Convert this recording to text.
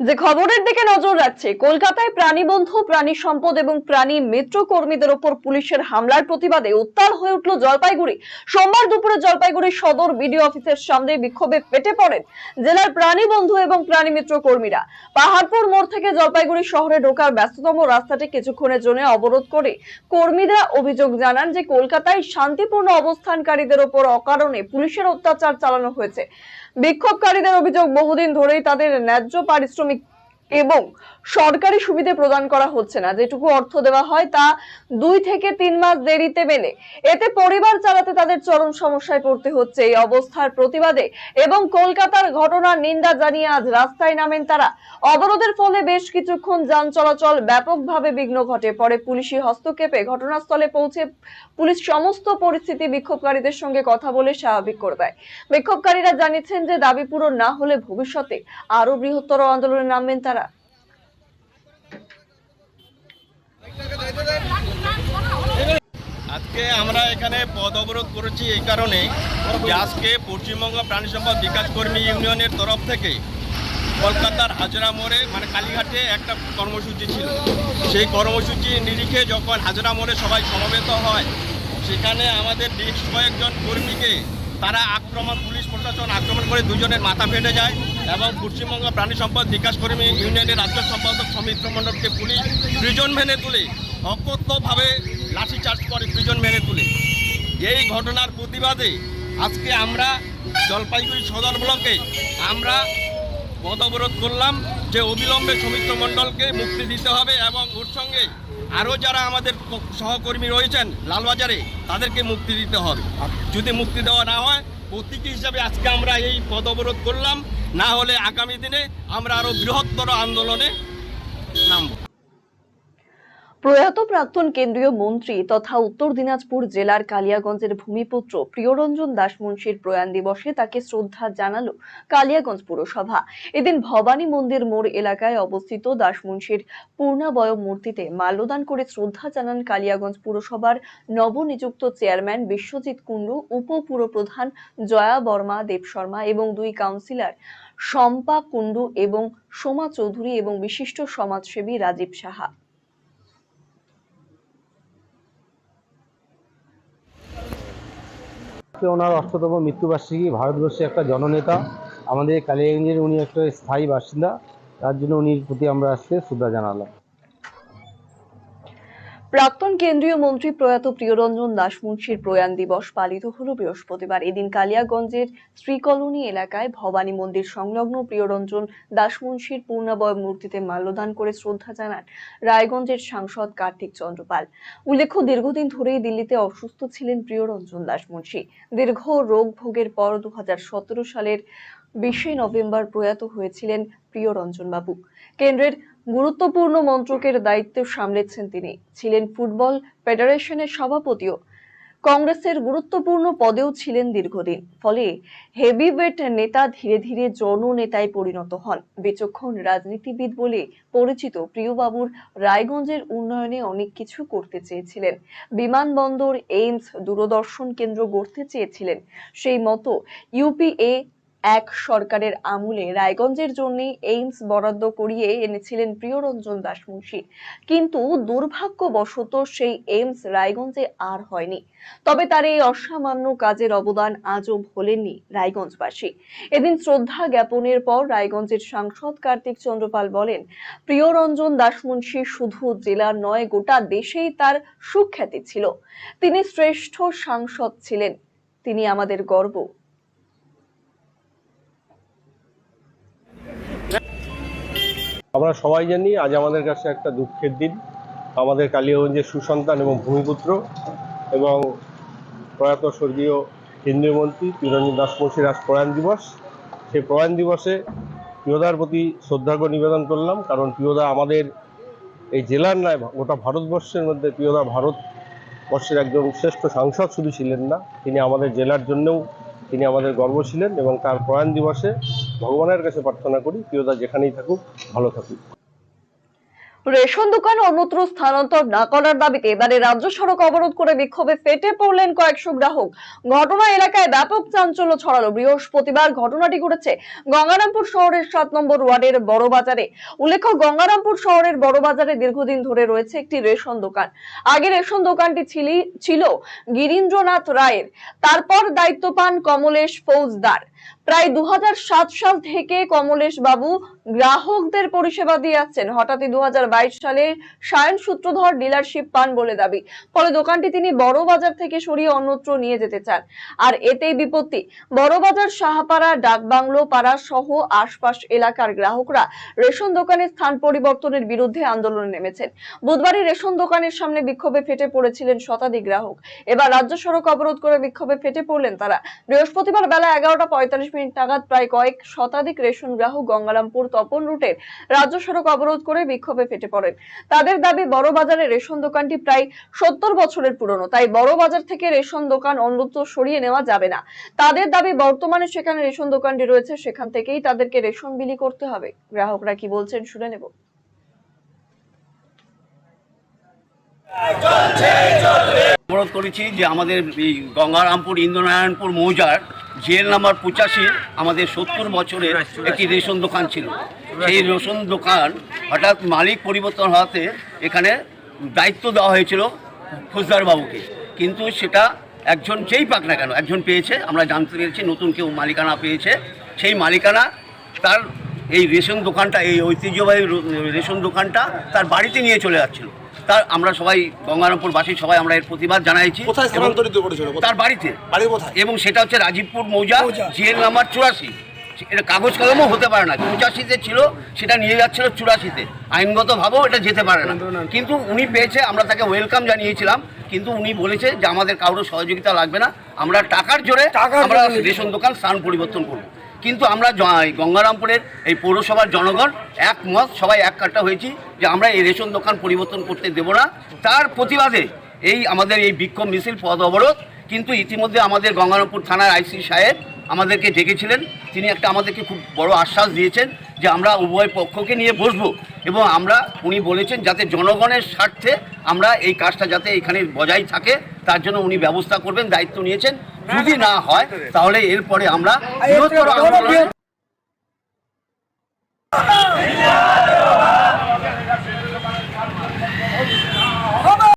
যে খবরের দিকে নজর রাখছে, কলকাতায় প্রাণীবন্ধু, প্রাণী সম্পদ এবং প্রাণী মিত্র কর্মীদের ওপর পুলিশের হামলার প্রতিবাদে উত্তাল হয়ে উঠল জলপাইগুড়ি। সোমবার দুপুরে জলপাইগুড়ি সদর বিডিও অফিসের সামনে বিক্ষোভে ফেটে পড়েন জেলার প্রাণীবন্ধু এবং প্রাণী মিত্র কর্মীরা। পাহাড়পুর মোড় থেকে জলপাইগুড়ি শহরে ঢোকার ব্যস্ততম রাস্তাটি কিছুক্ষণের জন্য অবরোধ করে কর্মীরা অভিযোগ জানান যে কলকাতায় শান্তিপূর্ণ অবস্থানকারীদের ওপর অকারণে পুলিশের অত্যাচার চালানো হয়েছে। বিক্ষোভকারীদের অভিযোগ বহুদিন ধরেই তাদের ন্যায্য পারিশ্রমিক এবং সরকারি সুবিধে প্রদান করা হচ্ছে না। যেটুকু অর্থ দেওয়া হয় তা দুই থেকে তিন মাস দেরিতে মেলে। এতে পরিবার চালাতে তাদের চরম সমস্যায় পড়তে হচ্ছে। এই অবস্থার প্রতিবাদে এবং কলকাতার ঘটনার নিন্দা জানিয়ে আজ রাস্তায় নামেন তারা। অবরোধের ফলে বেশ কিছুক্ষণ যান চলাচল ব্যাপকভাবে বিঘ্ন ঘটে। পরে পুলিশি হস্তক্ষেপে ঘটনাস্থলে পৌঁছে পুলিশ সমস্ত পরিস্থিতি বিক্ষোভকারীদের সঙ্গে কথা বলে স্বাভাবিক করে দেয়। বিক্ষোভকারীরা জানিয়েছেন যে, দাবি পূরণ না হলে ভবিষ্যতে আরও বৃহত্তর আন্দোলনে নামবেন তারা। আজকে আমরা এখানে পদ অবরোধ করেছি এই কারণে যে আজকে পশ্চিমবঙ্গ প্রাণী সম্পদ বিকাশ কর্মী ইউনিয়নের তরফ থেকে কলকাতার হাজরা মোড়ে মানে কালীঘাটে একটা কর্মসূচি ছিল। সেই কর্মসূচি নিরিখে যখন হাজরা মোড়ে সবাই সমবেত হয়, সেখানে আমাদের বেশ কয়েকজন কর্মীকে তারা আক্রমণ, পুলিশ প্রশাসন আক্রমণ করে দুজনের মাথা ফেটে যায় এবং পশ্চিমবঙ্গ প্রাণী সম্পদ বিকাশ কর্মী ইউনিয়নের রাজ্য সম্পাদক সমিত্র মণ্ডলকে পুলিশ প্রিজন ভ্যানে তুলে অকথ্যভাবে লাঠিচার্জ করে দুজন ভ্যানে তুলে। এই ঘটনার প্রতিবাদে আজকে আমরা জলপাইগুড়ি সদর ব্লকে আমরা পদ অবরোধ করলাম যে অবিলম্বে সৌমিত্র মণ্ডলকে মুক্তি দিতে হবে এবং ওর সঙ্গে আরও যারা আমাদের সহকর্মী রয়েছেন লালবাজারে, তাদেরকে মুক্তি দিতে হবে। যদি মুক্তি দেওয়া না হয় প্রতীকী হিসাবে আজকে আমরা এই পদ অবরোধ করলাম। না হলে আগামী দিনে আমরা আরও বৃহত্তর আন্দোলনে নামব। প্রয়াত প্রাক্তন কেন্দ্রীয় মন্ত্রী তথা উত্তর দিনাজপুর জেলার কালিয়াগঞ্জের ভূমিপুত্র প্রিয়রঞ্জন দাস মুন্সির প্রয়াণ দিবসে তাকে শ্রদ্ধা জানালো কালিয়াগঞ্জ পুরসভা। এদিন ভবানী মন্দির মোড় এলাকায় অবস্থিত দাস মুন্সির পূর্ণাবয় মূর্তিতে মাল্যদান করে শ্রদ্ধা জানান কালিয়াগঞ্জ পুরসভার নবনিযুক্ত চেয়ারম্যান বিশ্বজিৎ কুণ্ডু, উপপুরপ্রধান জয়া বর্মা, দেব শর্মা এবং দুই কাউন্সিলর শম্পা কুণ্ডু এবং সোমা চৌধুরী এবং বিশিষ্ট সমাজসেবী রাজীব সাহা। ওনার অষ্টতম মৃত্যুবার্ষিকী ভারতবর্ষে একটা জননেতা, আমাদের কালিগঞ্জের উনি একটা স্থায়ী বাসিন্দা, তার জন্য উনির প্রতি আমরা আজকে শ্রদ্ধা জানালাম। প্রাক্তন কেন্দ্রীয় মন্ত্রী প্রয়াত প্রিয়রঞ্জন দাস মুন্সির প্রয়াণ দিবস পালিত হলো বৃহস্পতিবার। এদিন কালিয়াগঞ্জের শ্রীকলোনি এলাকায় ভবানী মন্দির সংলগ্ন প্রিয়রঞ্জন দাস মুন্সির পূর্ণাবয় মূর্তিতে মাল্যদান করে শ্রদ্ধা জানান রায়গঞ্জের সাংসদ কার্তিক চন্দ্রপাল উল্লেখ্য, দীর্ঘদিন ধরেই দিল্লিতে অসুস্থ ছিলেন প্রিয়রঞ্জন দাস মুন্সি। দীর্ঘ রোগ ভোগের পর দু হাজার সতেরো সালের বিশে নভেম্বর প্রয়াত হয়েছিলেন প্রিয়রঞ্জন বাবু। কেন্দ্রের গুরুত্বপূর্ণ মন্ত্রকের দায়িত্ব সামলেছেন তিনি। ছিলেন ফুটবল ফেডারেশনের সভাপতিও। কংগ্রেসের গুরুত্বপূর্ণ পদেও ছিলেন দীর্ঘদিন। ফলে হেভিওয়েট নেতা ধীরে ধীরে জননেতায় পরিণত হন। বিচক্ষণ রাজনীতিবিদ বলে পরিচিত প্রিয়বাবুর রায়গঞ্জের উন্নয়নে অনেক কিছু করতে চেয়েছিলেন। বিমানবন্দর, এইমস, দূরদর্শন কেন্দ্র গড়তে চেয়েছিলেন। সেই মতো ইউপিএ এক সরকারের আমলে রায়গঞ্জের জন্য এইমস বরাদ্দ করিয়ে এনেছিলেন প্রিয়রঞ্জন দাস মুন্সি কিন্তু দুর্ভাগ্যবশত সেই এইমস রায়গঞ্জে আর হয়নি। তবে তার এই অসামান্য কাজের অবদান আজও ভোলেননি রায়গঞ্জবাসী। এদিন শ্রদ্ধা জ্ঞাপনের পর রায়গঞ্জের সাংসদ কার্তিক চন্দ্রপাল বলেন, প্রিয়রঞ্জন দাস মুন্সি শুধু জেলার নয়, গোটা দেশেই তার সুখ্যাতি ছিল। তিনি শ্রেষ্ঠ সাংসদ ছিলেন। তিনি আমাদের গর্ব। আমরা সবাই জানি আজ আমাদের কাছে একটা দুঃখের দিন। আমাদের কালিয়াগঞ্জের সুসন্তান এবং ভূমিপুত্র এবং প্রয়াত স্বর্গীয় কেন্দ্রীয় মন্ত্রী তিরঞ্জন দাস মুন্সির আজ প্রয়াণ দিবস। সেই প্রয়াণ দিবসে প্রিয়দার প্রতি শ্রদ্ধার্ঘ্য নিবেদন করলাম, কারণ প্রিয়দা আমাদের এই জেলার নয়, গোটা ভারতবর্ষের মধ্যে প্রিয়দা ভারতবর্ষের একজন শ্রেষ্ঠ সাংসদ শুধু ছিলেন না, তিনি আমাদের জেলার জন্যও তিনি আমাদের গর্ব ছিলেন এবং তার প্রয়াণ দিবসে ভগবানের কাছে প্রার্থনা করি, প্রিয়দা যেখানেই থাকুক, ভালো থাকুক। রেশন দোকান অন্যত্র স্থানান্তর না করার দাবিতে এবারে রাজ্য সড়ক অবরোধ করে বিক্ষোভে ফেটে পড়লেন কয়েকশো গ্রাহক। ঘটনা এলাকায় ব্যাপক চাঞ্চল্য ছড়ালো। বৃহস্পতিবার ঘটনাটি ঘটেছে গঙ্গারামপুর শহরের সাত নম্বর ওয়ার্ডের বড় বাজারে উল্লেখ্য, গঙ্গারামপুর শহরের বড় বাজারে দীর্ঘদিন ধরে রয়েছে একটি রেশন দোকান। আগে রেশন দোকানটি ছিলি- ছিল গিরীন্দ্রনাথ রায়ের। তারপর দায়িত্ব পান কমলেশ ফৌজদার। প্রায় দু হাজার সাত সাল থেকে কমলেশ বাবু গ্রাহকদের পরিষেবা দিয়ে আসছেন হঠাৎই দু সালে সায়ন সূত্রধর ডিলারশিপ পান বলে দাবি। ফলে দোকানটি তিনি বড় বাজার থেকে সরিয়ে অন্যত্র নিয়ে যেতে চান। আর এতেই বিপত্তি। বড় বাজার সাহাপাড়া, ডাকবাংলো, পাড়া সহ আশপাশ এলাকার গ্রাহকরা রেশন দোকানের স্থান পরিবর্তনের বিরুদ্ধে আন্দোলনে নেমেছেন। বুধবারই রেশন দোকানের সামনে বিক্ষোভে ফেটে পড়েছিলেন শতাধিক গ্রাহক। এবার রাজ্য সড়ক অবরোধ করে বিক্ষোভে ফেটে পড়লেন তারা। বৃহস্পতিবার বেলা এগারোটা পঁয়তাল্লিশ মিনিট নাগাদ প্রায় কয়েক শতাধিক রেশন গ্রাহক গঙ্গারামপুর তপন রুটের রাজ্য সড়ক অবরোধ করে বিক্ষোভে ফেটে পড়েন। তাদের দাবি, বড় বাজারে রেশন দোকানটি প্রায় সত্তর বছরের পুরনো, তাই বড় বাজার থেকে রেশন দোকান অন্যত্র সরিয়ে নেওয়া যাবে না। তাদের দাবি, বর্তমানে সেখানে রেশন দোকানটি রয়েছে, সেখান থেকেই তাদেরকে রেশন বিলি করতে হবে। গ্রাহকরা কি বলছেন শুনে নেব। অবরোধ করেছি যে আমাদের গঙ্গারামপুর, ইন্দ্রনারায়ণপুর মৌজার জেল নাম্বার পঁচাশি আমাদের সত্তর বছরের একটি রেশন দোকান ছিল। সেই রেশন দোকান হঠাৎ মালিক পরিবর্তন হওয়াতে এখানে দায়িত্ব দেওয়া হয়েছিল ফৌজদার বাবুকে। কিন্তু সেটা একজন যেই পাক না কেন, একজন পেয়েছে, আমরা জানতে পেরেছি, নতুন কেউ মালিকানা পেয়েছে। সেই মালিকানা তার এই রেশন দোকানটা, এই ঐতিহ্যবাহী রেশন দোকানটা তার বাড়িতে নিয়ে চলে যাচ্ছিল। তার আমরা সবাই গঙ্গারামপুরবাসী সবাই আমরা এর প্রতিবাদ জানাইছি। কোথায় স্থানান্তরিত করেছিল? তার বাড়িতে। বাড়ি কোথায়? এবং সেটা হচ্ছে রাজীবপুর মৌজা। জিএল নাম্বার চুরাশি। এটা কাগজ কলমও হতে পারে না পঁচাশিতে ছিল সেটা নিয়ে যাচ্ছিল চুরাশিতে। আইনগতভাবেও এটা যেতে পারে না। কিন্তু উনি পেয়েছে আমরা তাকে ওয়েলকাম জানিয়েছিলাম কিন্তু উনি বলেছে যে আমাদের কারোর সহযোগিতা লাগবে না। আমরা টাকার জোরে আমরা রেশন দোকান স্থান পরিবর্তন করব। কিন্তু আমরা গঙ্গারামপুরের এই পৌরসভার জনগণ একমত, সবাই এক কাট্টা হয়েছি যে আমরা এই রেশন দোকান পরিবর্তন করতে দেব না। তার প্রতিবাদে এই আমাদের এই বিক্ষোভ মিছিল পদ অবরোধ, কিন্তু ইতিমধ্যে আমাদের গঙ্গারামপুর থানার আইসি সাহেব আমাদেরকে ডেকেছিলেন। তিনি একটা আমাদেরকে খুব বড় আশ্বাস দিয়েছেন যে আমরা উভয় পক্ষকে নিয়ে বসবো এবং আমরা, উনি বলেছেন যাতে জনগণের স্বার্থে আমরা এই কাজটা যাতে এখানে বজায় থাকে, তার জন্য উনি ব্যবস্থা করবেন, দায়িত্ব নিয়েছেন। যদি না হয় তাহলে এরপরে আমরা